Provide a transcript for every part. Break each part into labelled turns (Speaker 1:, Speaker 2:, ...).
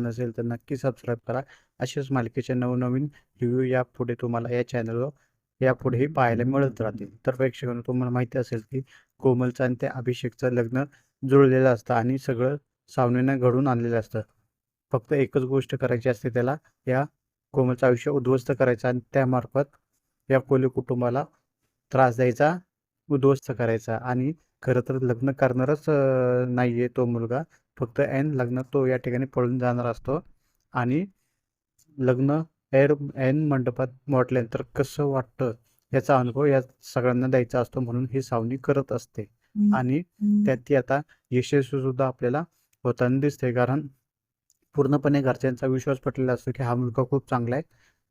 Speaker 1: नसेल तर नक्की सबस्क्राईब करा. असेच मालिकेचे नवनवीन रिव्ह्यू यापुढे तुम्हाला या चॅनलवर यापुढेही पाहायला मिळत राहतील. तर प्रेक्षकांना तुम्हाला माहिती असेल की कोमलचं आणि त्या अभिषेकचं लग्न जुळलेलं असतं आणि सगळं सावनेनं घडून आणलेलं असतं. फक्त एकच गोष्ट करायची असते त्याला या कोमलचं आयुष्य उद्ध्वस्त करायचं आणि त्यामार्फत या कोली कुटुंबाला त्रास द्यायचा उद्ध्वस्त करायचा. आणि खरं तर लग्न करणारच नाही आहे तो मुलगा. फक्त ऐन लग्नात तो या ठिकाणी पळून जाणार असतो. आणि लग्न एर ऐन मंडपात म्हटल्यानंतर कसं वाटतं याचा अनुभव या सगळ्यांना द्यायचा असतो म्हणून ही सावनी करत असते. आणि त्यात ती आता यशस्वी सुद्धा आपल्याला होताना दिसते. कारण पूर्णपणे घरच्यांचा विश्वास पटलेला असतो की हा मुलगा खूप चांगला आहे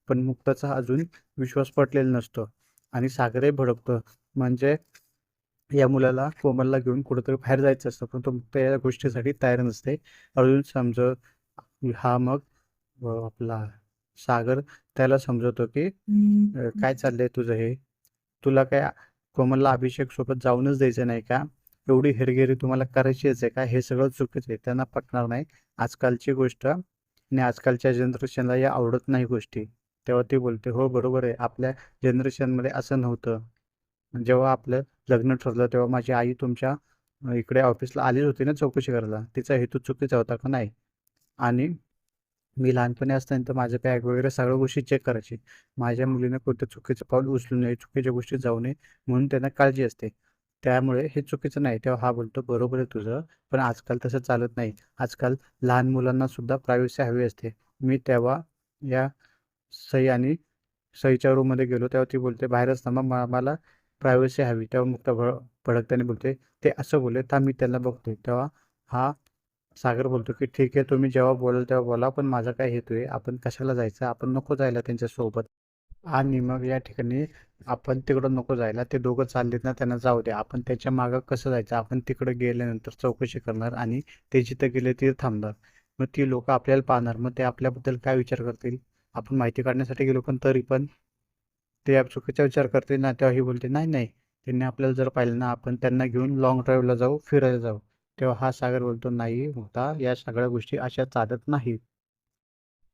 Speaker 1: पण मुक्ताचा अजून विश्वास पटलेला नसतो. आणि सागरही भडकतो. म्हणजे या मुलाला कोमलला घेऊन कुठेतरी बाहेर जायचं असतं पण तो मुक्त या गोष्टीसाठी तयार नसते. अजून समज हा मग आपला सागर त्याला समजवतो की काय चाललंय तुझं हे? तुला काय कोमलला अभिषेक सोबत जाऊनच द्यायचं नाही का? एवढी हेरगिरी तुम्हाला करायचीच आहे का? हे सगळं चुकीचं आहे त्यांना पटणार नाही. आजकालची गोष्ट आणि आजकालच्या जनरेशनला या आवडत नाही गोष्टी. तेव्हा ती बोलते हो बरोबर आहे. आपल्या जनरेशनमध्ये असं नव्हतं. जेव्हा आपलं लग्न ठरलं तेव्हा माझी आई तुमच्या इकडे ऑफिसला आलीच होती ना चौकशी करायला. तिचा हेतू चुकीचा होता का नाही? आणि मी लहानपणी असताना तर माझं बॅग वगैरे सगळ्या गोष्टी चेक करायची. माझ्या मुलीनं कोणतं चुकीचं पाऊल उचलू नये चुकीच्या गोष्टी जाऊ नये म्हणून त्यांना काळजी असते. त्यामुळे हे चुकीचं नाही. तेव्हा हा बोलतो बरोबर आहे तुझं पण आजकाल तसं चालत नाही. आजकाल लहान मुलांना सुद्धा प्रायव्हसी हवी असते. मी तेव्हा या सई आणि सईच्या रूममध्ये गेलो तेव्हा ती बोलते बाहेरच थांबा मला प्रायव्हसी हवी तेव्हा मुक्ता भड भडकताना बोलते ते असं बोलले तर मी त्यांना बघतोय. तेव्हा हा सागर बोलतो की ठीक आहे तुम्ही जेव्हा बोलाल तेव्हा बोला पण माझा काय हेतू आहे? आपण कशाला जायचं? आपण नको जायला त्यांच्यासोबत. आणि मग या ठिकाणी आपण तिकडं नको जायला ते दोघं चाललेत ना त्यांना जाऊ द्या. आपण त्याच्या मागं कसं जायचं? आपण तिकडं गेल्यानंतर चौकशी करणार आणि ते जिथं गेले तिथे थांबणार. मग ती लोक आपल्याला पाहणार. मग ते आपल्याबद्दल काय विचार करतील? आपण माहिती काढण्यासाठी गेलो पण तरी पण ते ॲप चुकीचा विचार करते ना तेव्हा ही बोलते नाही नाही. त्यांनी आपल्याला जर पाहिलं ना आपण त्यांना घेऊन लॉंग ड्राईव्हला जाऊ फिरायला जाऊ तेव्हा हा सागर बोलतो नाही होता या सगळ्या गोष्टी अशा चालत नाही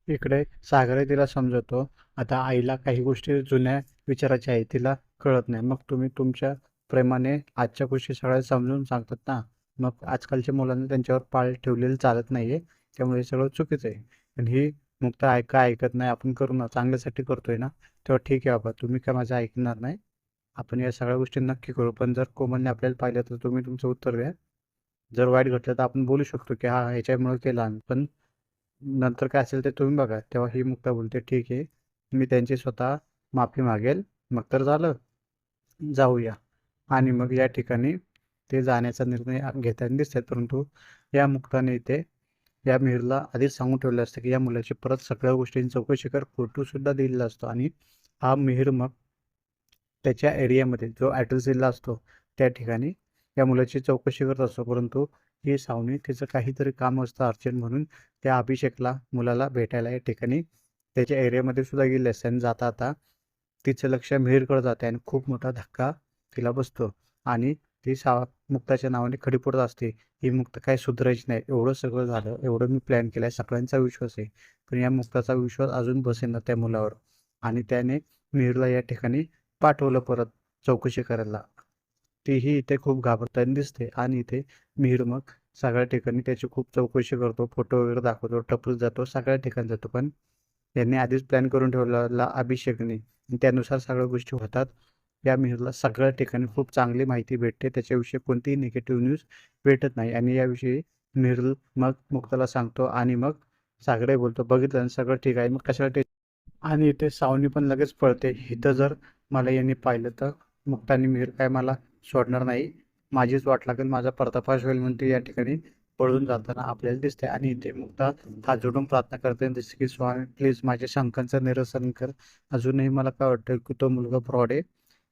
Speaker 1: इकडे सागर तिला समजवतो. आता आईला काही गोष्टी जुन्या विचाराच्या आहे तिला कळत नाही. मग तुम्ही तुमच्या प्रेमाने आजच्या गोष्टी सगळ्या समजून सांगतात ना. मग आजकालच्या मुलांना त्यांच्यावर पाळ ठेवलेलं चालत नाहीये. त्यामुळे हे सगळं चुकीचं आहे. पण ही मुक्त ऐका ऐकत नाही. आपण करू ना. चांगल्यासाठी करतोय ना. तेव्हा ठीक आहे बाबा. तुम्ही काय माझं ऐकणार नाही. आपण या सगळ्या गोष्टी नक्की करू. पण जर कोमलने आपल्याला पाहिलं तर तुम्ही तुमचं उत्तर द्या. जर वाईट घटलं तर आपण बोलू शकतो की हा ह्याच्यामुळे केला पण नंतर काय असेल ते तुम्ही बघा. तेव्हा ही मुक्ता बोलते ठीक आहे. मी त्यांची स्वतः माफी मागेल. मग तर झालं. जाऊया. आणि मग या ठिकाणी ते जाण्याचा निर्णय घेताना दिसतात परंतु या मुक्ताने इथे या मिहिरला आधीच सांगून ठेवलं असतं की या मुलाची परत सगळ्या गोष्टींची चौकशी कर फोटोसुद्धा दिलेला असतो आणि हा मिहिर मग त्याच्या एरियामध्ये जो ॲड्रेसला असतो त्या ठिकाणी या मुलाची चौकशी करत असतो. परंतु ही सावनी तिचं काहीतरी काम असतं अर्जंट म्हणून त्या अभिषेकला मुलाला भेटायला या ठिकाणी त्याच्या एरियामध्ये सुद्धा गेले असते आणि जाता आता तिचं लक्ष मिहीरकडे जाते आणि खूप मोठा धक्का तिला बसतो. आणि ती सा मुक्ताच्या नावाने खडी पडत असते. ही मुक्त काय सुधारायची नाही. एवढं सगळं झालं एवढं मी प्लॅन केलाय. सगळ्यांचा विश्वास आहे. पण या मुक्ताचा विश्वास अजून बसेना त्या मुलावर? आणि त्याने मिहिरला या ठिकाणी पाठवलं परत चौकशी करायला. तीही इथे खूप घाबरताना दिसते. आणि इथे मिहिर मग सगळ्या ठिकाणी त्याची खूप चौकशी करतो. फोटो वगैरे दाखवतो. टपरीत जातो. सगळ्या ठिकाणी जातो. पण यांनी आधीच प्लॅन करून ठेवलेला अभिषेकने. त्यानुसार सगळ्या गोष्टी होतात. या मिहिरला सगळ्या ठिकाणी खूप चांगली माहिती भेटते. त्याच्याविषयी कोणतीही निगेटिव्ह न्यूज भेटत नाही. आणि याविषयी मिहिर मग मुक्ताला सांगतो आणि मग सागरे बोलतो बघितलं आणि सगळं ठीक आहे मग कशाला ते आणि इथे सावनी पण लगेच पळते. इथं जर मला यांनी पाहिलं तर मुक्तानी मिहिर काय मला सोडणार नाही. माझीच वाट लागेल माझा पर्दाफाश होईल म्हणून ते या ठिकाणी पळून जाताना आपल्याला दिसते आणि इथे मुक्ता हात जोडून प्रार्थना करते. जसे की स्वामी प्लीज माझ्या शंकांचं निरसन कर. अजूनही मला काय वाटतं की तो मुलगा फ्रॉड आहे.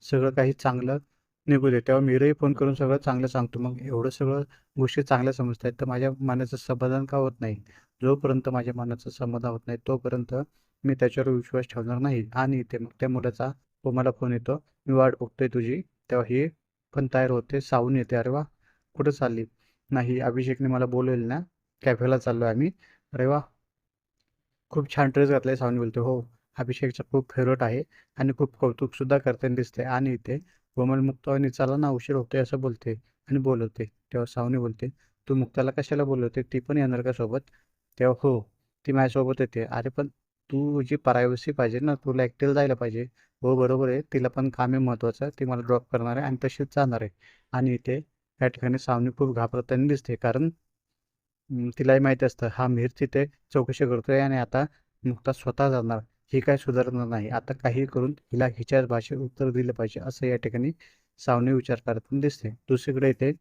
Speaker 1: सगळं काही चांगलं निघू दे. तेव्हा मीरही फोन करून सगळं चांगलं सांगतो. मग एवढं सगळं गोष्टी चांगल्या समजत आहेत तर माझ्या मनाचं समाधान का होत नाही? जोपर्यंत माझ्या मनाचं समाधान होत नाही तोपर्यंत मी त्याच्यावर विश्वास ठेवणार नाही. आणि इथे मग त्या मुलाचा मला फोन येतो. मी वाट बघतोय तुझी. तेव्हा ही पण तयार होते. सावून येते. अरे वा! कुठं चालली? नाही अभिषेकने मला बोलवलं ना कॅफेला चाललो आम्ही. अरे वा! खूप छान ड्रेस घातलाय सावनी बोलते हो. अभिषेकचा खूप फेवरेट आहे आणि खूप कौतुक सुद्धा करताना दिसते. आणि इथे कोमल मुक्तावानी चला ना उशीर होतोय असं बोलते आणि बोलवते. तेव्हा सावनी बोलते तू मुक्ताला कशाला बोलवते? ती पण येणार का सोबत? तेव्हा हो ती माझ्यासोबत येते. अरे पण तू जी प्रायव्हसी पाहिजे ना तुला एकटीला जायला पाहिजे. हो बरोबर आहे. तिला पण काम आहे महत्त्वाचं ती मला ड्रॉप करणार आहे आणि तशीच जाणार आहे. आणि इथे या ठिकाणी सावनी खूप घाबरताना दिसते कारण तिलाही माहिती असतं हा मिहीर तिथे चौकशी करतोय आणि आता मुक्ता स्वतः जाणार. ही काय सुधारणार नाही. आता काही करून हिला हिच्याच भाषेत उत्तर दिलं पाहिजे असं या ठिकाणी सावने विचार करताना दिसते दुसरीकडे इथे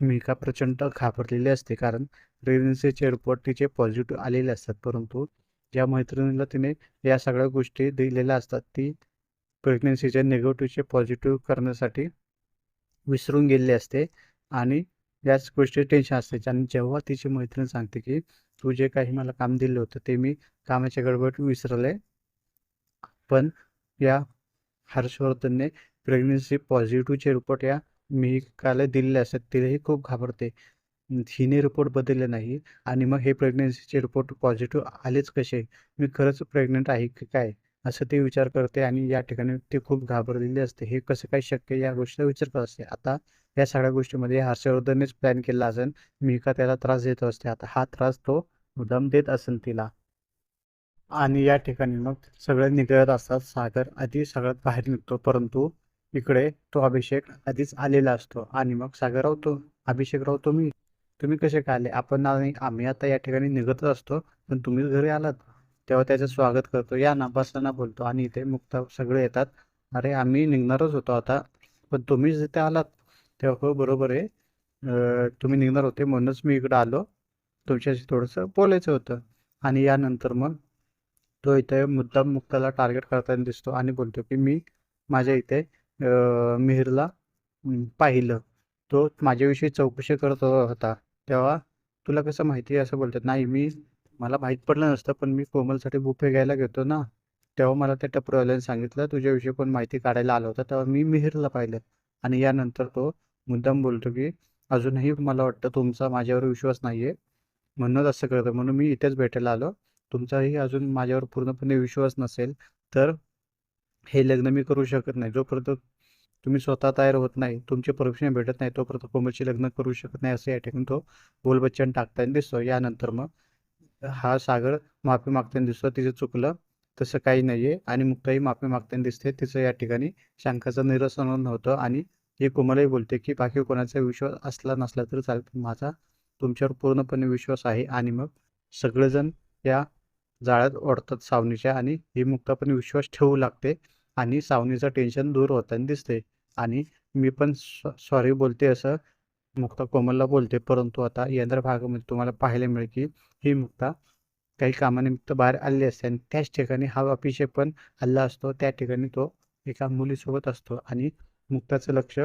Speaker 1: मिका प्रचंड घाबरलेली असते कारण प्रेग्नन्सीचे रिपोर्ट तिचे पॉझिटिव्ह आलेले असतात. परंतु ज्या मैत्रिणीला तिने या सगळ्या गोष्टी दिलेल्या असतात ती प्रेग्नन्सीच्या निगेटिव्हचे पॉझिटिव्ह करण्यासाठी विसरून गेलेली असते आणि याच गोष्टी टेन्शन असते. आणि जेव्हा तिची मैत्रीण सांगते की तू जे काही मला काम दिलं होतं ते मी कामाच्या गडबड विसरले पण या हर्षवर्धनने प्रेग्नन्सी पॉझिटिव्हचे रिपोर्ट या मिहिकाला दिलेले असतात तिलाही खूप घाबरते. हिने रिपोर्ट बदलले नाही आणि मग हे प्रेग्नन्सीचे रिपोर्ट पॉझिटिव्ह आलेच कसे? मी खरंच प्रेग्नंट आहे की काय? असं ते विचार करते आणि या ठिकाणी ते खूप घाबरलेले असते. हे कसं काय शक्य या गोष्टीचा विचार करत असते. आता या सगळ्या गोष्टीमध्ये हर्षवर्धननेच प्लॅन केला असेल मिहिका त्याला त्रास देत असते. आता हा त्रास तो मुद्दाम देत असेल तिला. आणि या ठिकाणी मग सगळे निघत असतात. सागर आधी सगळ्यात बाहेर निघतो परंतु इकडे तो अभिषेक आधीच आलेला असतो. आणि मग सागर राहतो. तो अभिषेकराव तुम्ही तुम्ही कसे काय आले? आपण आम्ही आता या ठिकाणी निघतच असतो. पण तुम्हीच घरी आलात. तेव्हा त्याचं स्वागत करतो. या ना बसताना बोलतो. आणि इथे मुक्ता सगळे येतात. अरे आम्ही निघणारच होतो आता. पण तुम्हीच जिथे आलात. तेव्हा हो बरोबर आहे. तुम्ही निघणार होते म्हणूनच मी इकडं आलो. तुमच्याशी थोडंसं बोलायचं होतं. आणि यानंतर मग तो इथे मुद्दाम मुक्ताला टार्गेट करताना दिसतो आणि बोलतो की मी माझ्या इथे मिहिरला पाहिलं. तो माझ्याविषयी चौकशी करत होता. तेव्हा तुला कसं माहिती आहे असं बोलतात. नाही मी मला माहीत पडलं नसतं पण मी कोमलसाठी बुफे घ्यायला घेतो ना. तेव्हा मला त्या टपरवाल्याने सांगितलं तुझ्याविषयी पण माहिती काढायला आलं होतं? तेव्हा मी मिहिरला पाहिलं. आणि यानंतर तो मुद्दाम बोलतो की अजूनही मला वाटतं तुमचा माझ्यावर विश्वास नाही आहे म्हणूनच असं करतो. म्हणून मी इथेच भेटायला आलो. तुमचाही अजून माझ्यावर पूर्णपणे विश्वास नसेल तर हे लग्न मी करू शकत नाही. जोपर्यंत तुम्ही स्वतः तयार होत नाही तुमचे परमिशन भेटत नाही तोपर्यंत कोमलचे लग्न करू शकत नाही असं या ठिकाणी तो बोलबच्चन टाकताना दिसतो. यानंतर मग हा सागर माफी मागताना दिसतो. तिचं चुकलं तसं काही नाही आहे आणि मुक्ताही माफी मागताना दिसते. तिचं या ठिकाणी शंकाचं निरसन होतं आणि हे कोमलही बोलते की बाकी कोणाचा विश्वास असला नसला तरी चालेल माझा तुमच्यावर पूर्णपणे विश्वास आहे. आणि मग सगळेजण या जाळ्यात ओढतात सावनीच्या आणि ही मुक्तपणे विश्वास ठेवू लागते आणि सावनीचं टेन्शन दूर होताना दिसते. आणि मी पण सॉरी बोलते असं मुक्ता कोमलला बोलते परंतु आता यंत्र भागामध्ये तुम्हाला पाहायला मिळेल की ही मुक्ता काही कामानिमित्त बाहेर आलेली असते आणि त्याच ठिकाणी हा अभिषेक पण हल्ला असतो. त्या ठिकाणी तो एका मुलीसोबत असतो आणि मुक्ताचं लक्ष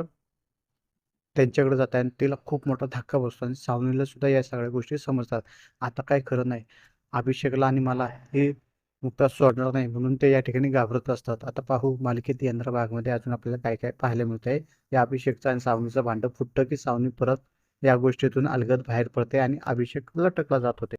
Speaker 1: त्यांच्याकडे जातं आणि तिला खूप मोठा धक्का बसतो आणि सावनीला सुद्धा या सगळ्या गोष्टी समजतात. आता काय खरं नाही. अभिषेकला आणि मला हे मुक्ता सोडणार नाही म्हणून ते या ठिकाणी घाबरत असतात. आता पाहू मालिकेत येणाऱ्या भागमध्ये अजून आपल्याला काय काय पाहायला मिळत आहे या अभिषेकचं आणि सावनीचं भांडं फुटतं की सावनी परत या गोष्टीतून अलगद बाहेर पडते आणि अभिषेक लटकला जात होते.